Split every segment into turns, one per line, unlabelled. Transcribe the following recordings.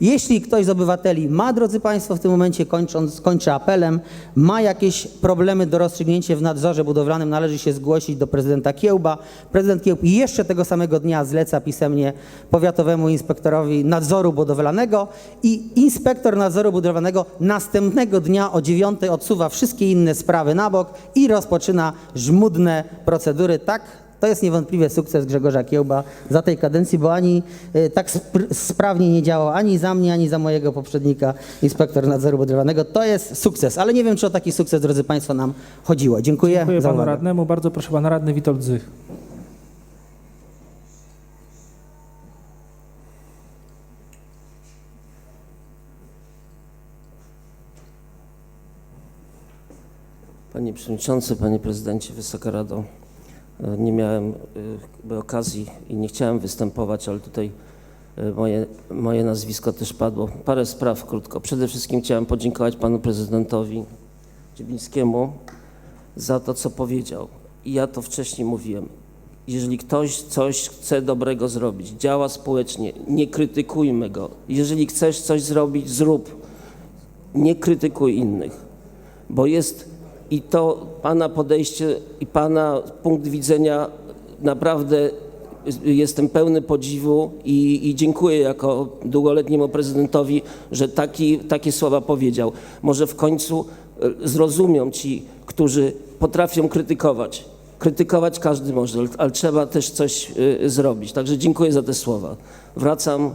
Jeśli ktoś z obywateli ma, drodzy Państwo, w tym momencie kończąc, kończę apelem, ma jakieś problemy do rozstrzygnięcia w nadzorze budowlanym, należy się zgłosić do prezydenta Kiełba. Prezydent Kiełb jeszcze tego samego dnia zleca pisemnie powiatowemu inspektorowi nadzoru budowlanego i inspektor nadzoru budowlanego następnego dnia o 9 odsuwa wszystkie inne sprawy na bok i rozpoczyna żmudne procedury. Tak, to jest niewątpliwie sukces Grzegorza Kiełba za tej kadencji, bo ani y, tak spr- sprawnie nie działał ani za mnie, ani za mojego poprzednika, inspektor nadzoru budowlanego. To jest sukces, ale nie wiem, czy o taki sukces, drodzy Państwo, nam chodziło. Dziękuję,
Dziękuję
za
panu
uwagę.
radnemu. Bardzo proszę pana radny Witold Zych.
Panie Przewodniczący, Panie Prezydencie, Wysoka Rado. E, Nie miałem e, okazji i nie chciałem występować, ale tutaj e, moje, moje nazwisko też padło. Parę spraw krótko. Przede wszystkim chciałem podziękować Panu Prezydentowi Dziebińskiemu za to, co powiedział. I ja to wcześniej mówiłem. Jeżeli ktoś coś chce dobrego zrobić, działa społecznie, nie krytykujmy go. Jeżeli chcesz coś zrobić, zrób. Nie krytykuj innych bo jest i to Pana podejście i Pana punkt widzenia naprawdę jestem pełny podziwu i, i dziękuję jako długoletniemu prezydentowi, że taki, takie słowa powiedział. Może w końcu e, zrozumią ci, którzy potrafią krytykować. Krytykować każdy może, ale trzeba też coś e, zrobić. Także dziękuję za te słowa. Wracam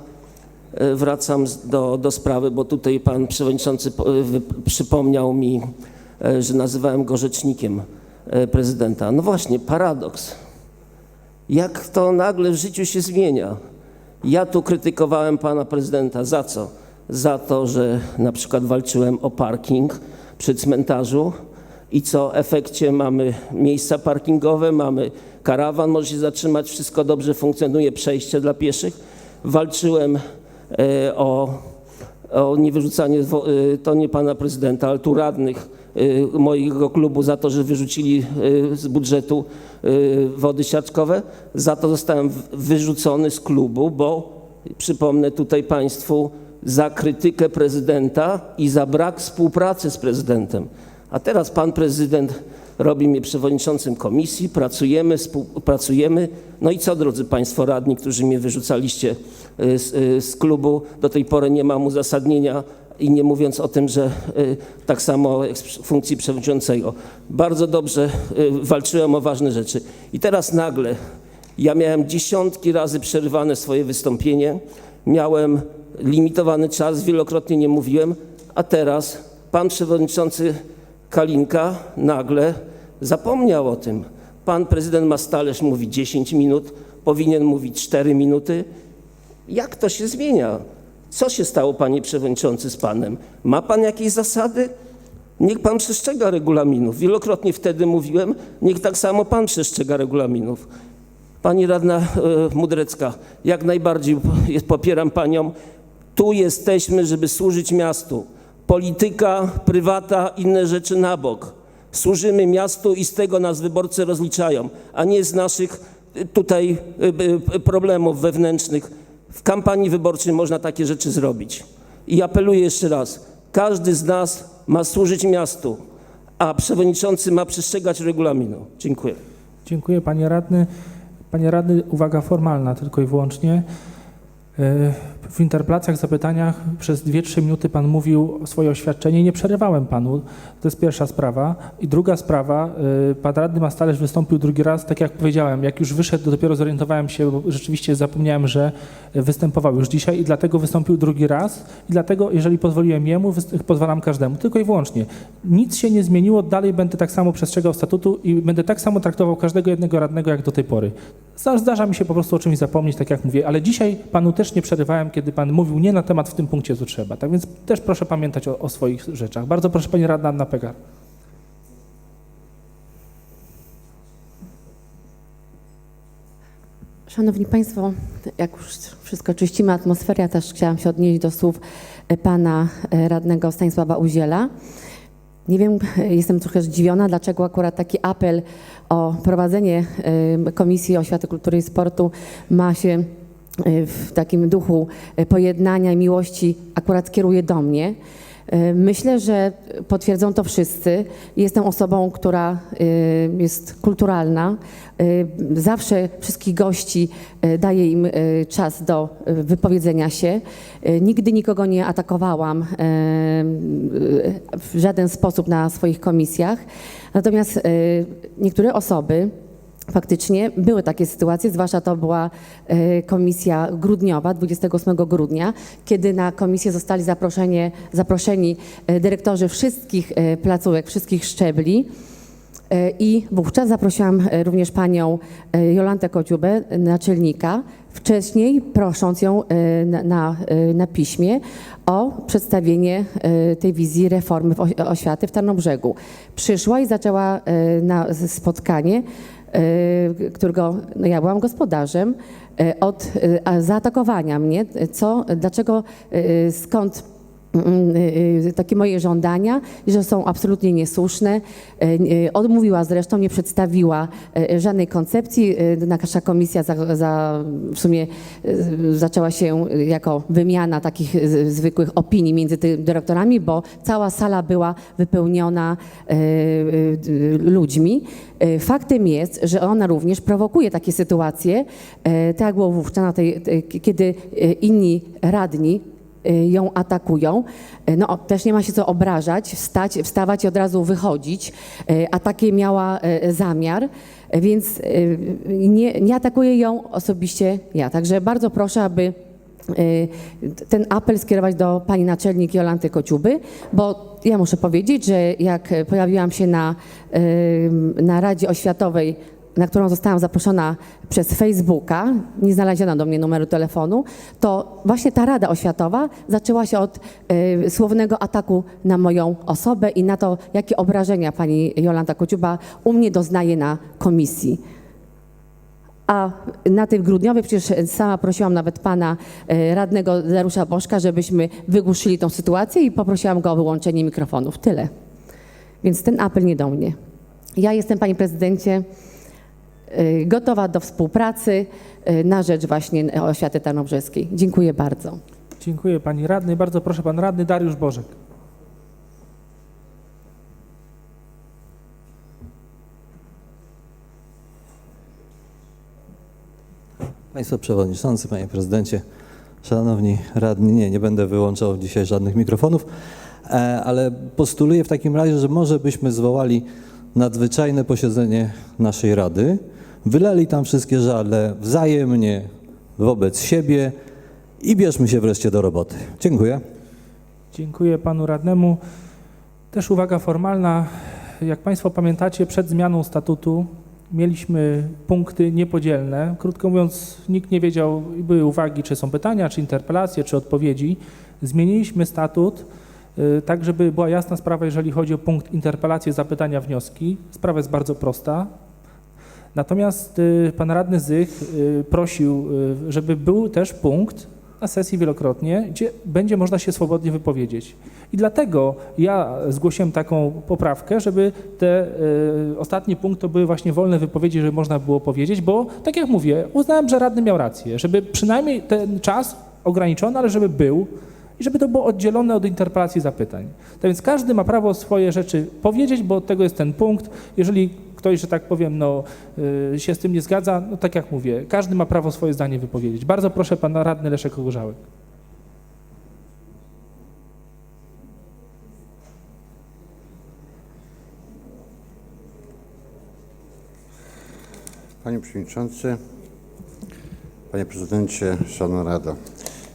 E, Wracam do, do sprawy, bo tutaj pan przewodniczący przypomniał mi, że nazywałem go rzecznikiem e, prezydenta. No właśnie, paradoks. Jak to nagle w życiu się zmienia? Ja tu krytykowałem pana prezydenta za co? Za to, że na przykład walczyłem o parking przy cmentarzu i co w efekcie mamy miejsca parkingowe, mamy karawan, może się zatrzymać, wszystko dobrze funkcjonuje, przejście dla pieszych. Walczyłem e, o, o niewyrzucanie, e, to nie pana prezydenta, ale tu radnych e, mojego klubu za to, że wyrzucili e, z budżetu e, wody siarczkowe. Za to zostałem wyrzucony z klubu, bo przypomnę tutaj państwu za krytykę prezydenta i za brak współpracy z prezydentem. A teraz pan prezydent robi mnie przewodniczącym komisji, pracujemy, współpracujemy. No i co, drodzy państwo radni, którzy mnie wyrzucaliście y, z, y, z klubu, do tej pory nie mam uzasadnienia i nie mówiąc o tym, że y, tak samo funkcji przewodniczącego. Bardzo dobrze y, walczyłem o ważne rzeczy. I teraz nagle ja miałem dziesiątki razy przerywane swoje wystąpienie, miałem limitowany czas, wielokrotnie nie mówiłem, a teraz pan przewodniczący Kalinka nagle zapomniał o tym. Pan prezydent Mastalerz mówi 10 minut, powinien mówić 4 minuty. Jak to się zmienia? Co się stało, panie przewodniczący, z panem? Ma pan jakieś zasady? Niech pan przestrzega regulaminów. Wielokrotnie wtedy mówiłem, niech tak samo pan przestrzega regulaminów. Pani radna e, Mudrecka, jak najbardziej popieram panią. Tu jesteśmy, żeby służyć miastu. Polityka, prywata, inne rzeczy na bok. Służymy miastu i z tego nas wyborcy rozliczają, a nie z naszych e, tutaj e, problemów wewnętrznych. W kampanii wyborczej można takie rzeczy zrobić. I apeluję jeszcze raz. Każdy z nas ma służyć miastu, a przewodniczący ma przestrzegać regulaminu. Dziękuję.
Dziękuję panie radny. Panie radny, uwaga formalna tylko i wyłącznie. E, W interpelacjach, zapytaniach przez 2-3 minuty pan mówił swoje oświadczenie. Nie przerywałem panu. To jest pierwsza sprawa. I druga sprawa, e, pan radny Mastalerz wystąpił drugi raz, tak jak powiedziałem, jak już wyszedł, dopiero zorientowałem się, bo rzeczywiście zapomniałem, że występował już dzisiaj i dlatego wystąpił drugi raz. I dlatego, jeżeli pozwoliłem jemu, pozwalam każdemu. Tylko i wyłącznie. Nic się nie zmieniło, dalej będę tak samo przestrzegał statutu i będę tak samo traktował każdego jednego radnego jak do tej pory. Zda- Zdarza mi się po prostu o czymś zapomnieć, tak jak mówię, ale dzisiaj panu też nie przerywałem, kiedy pan mówił nie na temat w tym punkcie, co trzeba. Tak więc też proszę pamiętać o, o swoich rzeczach. Bardzo proszę pani radna Anna Pegar.
Szanowni Państwo, jak już wszystko czyścimy atmosferę, też chciałam się odnieść do słów e, pana e, radnego Stanisława Uziela. Nie wiem, e, jestem trochę zdziwiona, dlaczego akurat taki apel o prowadzenie Komisji Oświaty, Kultury i Sportu ma się w takim duchu e, pojednania i miłości akurat kieruje do mnie. E, Myślę, że potwierdzą to wszyscy. Jestem osobą, która e, jest kulturalna. E, Zawsze wszystkich gości e, daję im e, czas do e, wypowiedzenia się. E, Nigdy nikogo nie atakowałam e, w żaden sposób na swoich komisjach. Natomiast e, niektóre osoby, Faktycznie były takie sytuacje, zwłaszcza to była e, komisja grudniowa, 28 grudnia, kiedy na komisję zostali zaproszeni e, dyrektorzy wszystkich e, placówek, wszystkich szczebli. E, I wówczas zaprosiłam również panią Jolantę Kociubę, naczelnika, wcześniej prosząc ją na, na, na piśmie o przedstawienie tej wizji reformy oświaty w Tarnobrzegu. Przyszła i zaczęła na spotkanie, którego no ja byłam gospodarzem, e, od a zaatakowania mnie, co, dlaczego, skąd y, y, takie moje żądania, że są absolutnie niesłuszne. Y, y, Odmówiła zresztą, nie przedstawiła y, żadnej koncepcji. Y, Nasza komisja za, za, w sumie y, zaczęła się jako wymiana takich y, zwykłych opinii między tymi dyrektorami, bo cała sala była wypełniona y, y, ludźmi. Y, Faktem jest, że ona również prowokuje takie sytuacje, y, tak jak było wówczas, tej, kiedy y, inni radni y, ją atakują. Y, No, też nie ma się co obrażać, wstać, wstawać i od razu wychodzić, y, a takie miała y, zamiar, y, więc y, nie, nie atakuję ją osobiście ja. Także bardzo proszę, aby y, ten apel skierować do pani naczelnik Jolanty Kociuby, bo ja muszę powiedzieć, że jak pojawiłam się na, y, na Radzie Oświatowej na którą zostałam zaproszona przez Facebooka, nie znaleziono do mnie numeru telefonu, to właśnie ta Rada Oświatowa zaczęła się od y, słownego ataku na moją osobę i na to, jakie obrażenia pani Jolanta Kociuba u mnie doznaje na komisji. A na tej grudniowej przecież sama prosiłam nawet pana e, radnego Dariusza Bożka, żebyśmy wygłuszyli tą sytuację i poprosiłam go o wyłączenie mikrofonów. Tyle. Więc ten apel nie do mnie. Ja jestem, panie prezydencie, gotowa do współpracy e, na rzecz właśnie oświaty tarnobrzeskiej. Dziękuję bardzo.
Dziękuję pani radny. Bardzo proszę pan radny Dariusz Bożek.
Państwo Przewodniczący, Panie Prezydencie, Szanowni Radni, nie, nie będę wyłączał dzisiaj żadnych mikrofonów, e, ale postuluję w takim razie, że może byśmy zwołali nadzwyczajne posiedzenie naszej Rady, wylali tam wszystkie żale wzajemnie wobec siebie i bierzmy się wreszcie do roboty. Dziękuję.
Dziękuję panu radnemu. Też uwaga formalna. Jak państwo pamiętacie, przed zmianą statutu mieliśmy punkty niepodzielne. Krótko mówiąc, nikt nie wiedział, były uwagi, czy są pytania, czy interpelacje, czy odpowiedzi. Zmieniliśmy statut y, tak, żeby była jasna sprawa, jeżeli chodzi o punkt interpelacje, zapytania, wnioski. Sprawa jest bardzo prosta. Natomiast y, pan radny Zych y, prosił, y, żeby był też punkt na sesji wielokrotnie, gdzie będzie można się swobodnie wypowiedzieć. I dlatego ja zgłosiłem taką poprawkę, żeby te y, ostatnie punkty to były właśnie wolne wypowiedzi, żeby można było powiedzieć, bo tak jak mówię, uznałem, że radny miał rację, żeby przynajmniej ten czas ograniczony, ale żeby był i żeby to było oddzielone od interpelacji zapytań. Tak więc każdy ma prawo swoje rzeczy powiedzieć, bo od tego jest ten punkt. Jeżeli ktoś, że tak powiem, no, y, się z tym nie zgadza, no tak jak mówię, każdy ma prawo swoje zdanie wypowiedzieć. Bardzo proszę pana radny Leszek Ogorzałek.
Panie Przewodniczący, Panie Prezydencie, Szanowna Rado.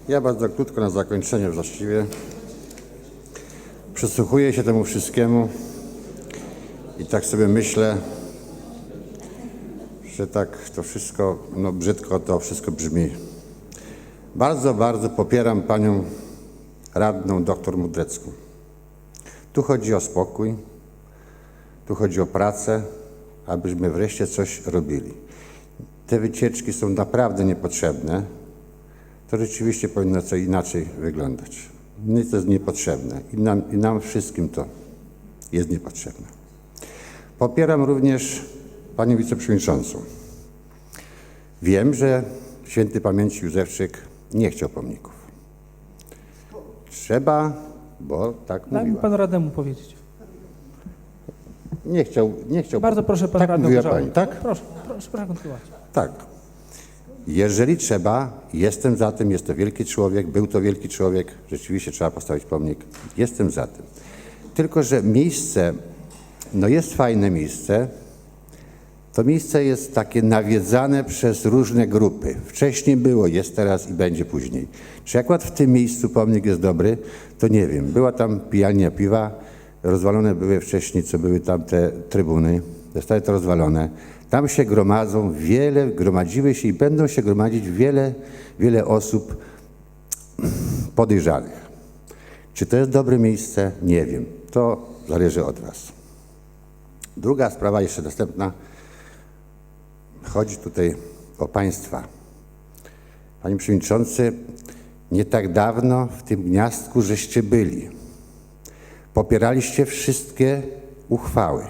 Ja bardzo krótko na zakończenie właściwie. Przysłuchuję się temu wszystkiemu i tak sobie myślę, że tak to wszystko, no brzydko to wszystko brzmi. Bardzo, bardzo popieram Panią Radną doktor Mudrecką. Tu chodzi o spokój, tu chodzi o pracę, abyśmy wreszcie coś robili. Te wycieczki są naprawdę niepotrzebne. To rzeczywiście powinno co inaczej wyglądać. Mnie to jest niepotrzebne i nam, i nam wszystkim to jest niepotrzebne. Popieram również Panią Wiceprzewodniczącą. Wiem, że święty pamięci Józefczyk nie chciał pomników. Trzeba, bo tak
Daj mi
mówiła.
panu radnemu powiedzieć.
Nie chciał, nie chciał.
Bardzo proszę pan
tak
radny
mówiła pani, tak?
Proszę, proszę, proszę kontynuować.
Tak. Jeżeli trzeba, jestem za tym, jest to wielki człowiek, był to wielki człowiek, rzeczywiście trzeba postawić pomnik, jestem za tym. Tylko, że miejsce, no jest fajne miejsce, to miejsce jest takie nawiedzane przez różne grupy. Wcześniej było, jest teraz i będzie później. Czy akurat w tym miejscu pomnik jest dobry, to nie wiem. Była tam pijalnia piwa, rozwalone były wcześniej, co były tam te trybuny, zostały to rozwalone. Tam się gromadzą wiele, gromadziły się i będą się gromadzić wiele, wiele osób podejrzanych. Czy to jest dobre miejsce? Nie wiem. To zależy od Was. Druga sprawa, jeszcze następna. Chodzi tutaj o państwa. Panie Przewodniczący, nie tak dawno w tym gniazdku żeście byli. Popieraliście wszystkie uchwały.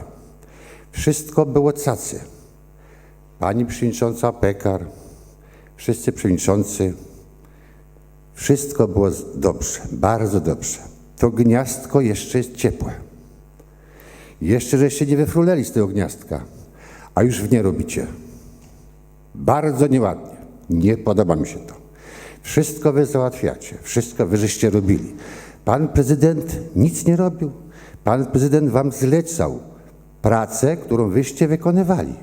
Wszystko było cacy. Pani Przewodnicząca Pekar, wszyscy przewodniczący, wszystko było dobrze, bardzo dobrze. To gniazdko jeszcze jest ciepłe. Jeszcze żeście nie wyfrunęli z tego gniazdka, a już w nie robicie. Bardzo nieładnie. Nie podoba mi się to. Wszystko wy załatwiacie, wszystko wy żeście robili. Pan prezydent nic nie robił. Pan prezydent wam zlecał pracę, którą wyście wykonywali.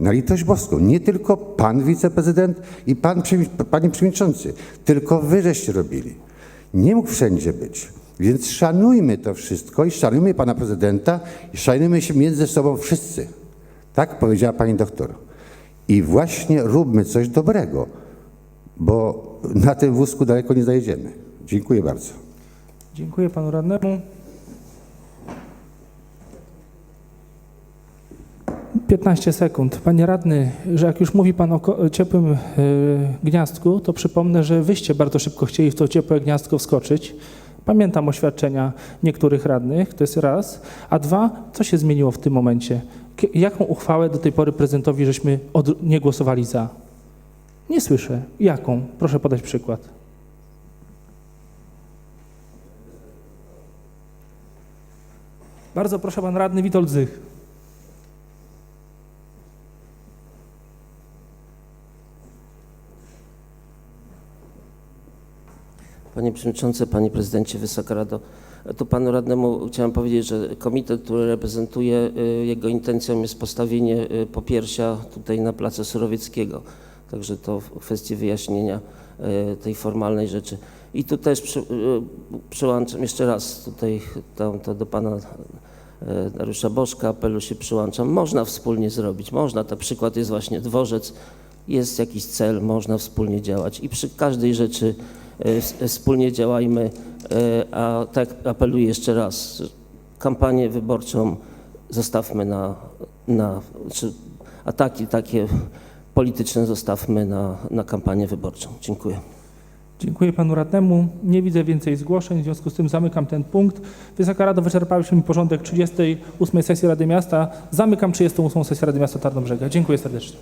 Na litość boską. Nie tylko pan wiceprezydent i pan, panie przewodniczący, tylko wy żeście robili. Nie mógł wszędzie być. Więc szanujmy to wszystko i szanujmy pana prezydenta i szanujmy się między sobą wszyscy. Tak powiedziała pani doktor. I właśnie róbmy coś dobrego, bo na tym wózku daleko nie zajedziemy. Dziękuję bardzo.
Dziękuję panu radnemu. 15 sekund. Panie radny, że jak już mówi pan o ciepłym e, gniazdku, to przypomnę, że wyście bardzo szybko chcieli w to ciepłe gniazdko wskoczyć. Pamiętam oświadczenia niektórych radnych, to jest raz. A dwa, co się zmieniło w tym momencie? Jaką uchwałę do tej pory prezydentowi żeśmy nie głosowali za? Nie słyszę. Jaką? Proszę podać przykład. Bardzo proszę pan radny Witold Zych.
Panie Przewodniczący, Panie Prezydencie, Wysoka Rado. Tu Panu Radnemu chciałem powiedzieć, że komitet, który reprezentuję, y, jego intencją jest postawienie y, popiersia tutaj na Placu Surowieckiego. Także to w kwestii wyjaśnienia y, tej formalnej rzeczy. I tu też przy, przyłączam jeszcze raz tutaj tam, to do Pana Dariusza Bożka apelu się przyłączam. Można wspólnie zrobić, można. To przykład jest właśnie dworzec, jest jakiś cel, można wspólnie działać i przy każdej rzeczy wspólnie działajmy, e, a tak apeluję jeszcze raz, kampanię wyborczą zostawmy na, na czy ataki takie polityczne zostawmy na, na kampanię wyborczą. Dziękuję.
Dziękuję panu radnemu. Nie widzę więcej zgłoszeń, w związku z tym zamykam ten punkt. Wysoka Rado, wyczerpałyśmy porządek 38 sesji Rady Miasta. Zamykam 38 sesję Rady Miasta Tarnobrzega. Dziękuję serdecznie.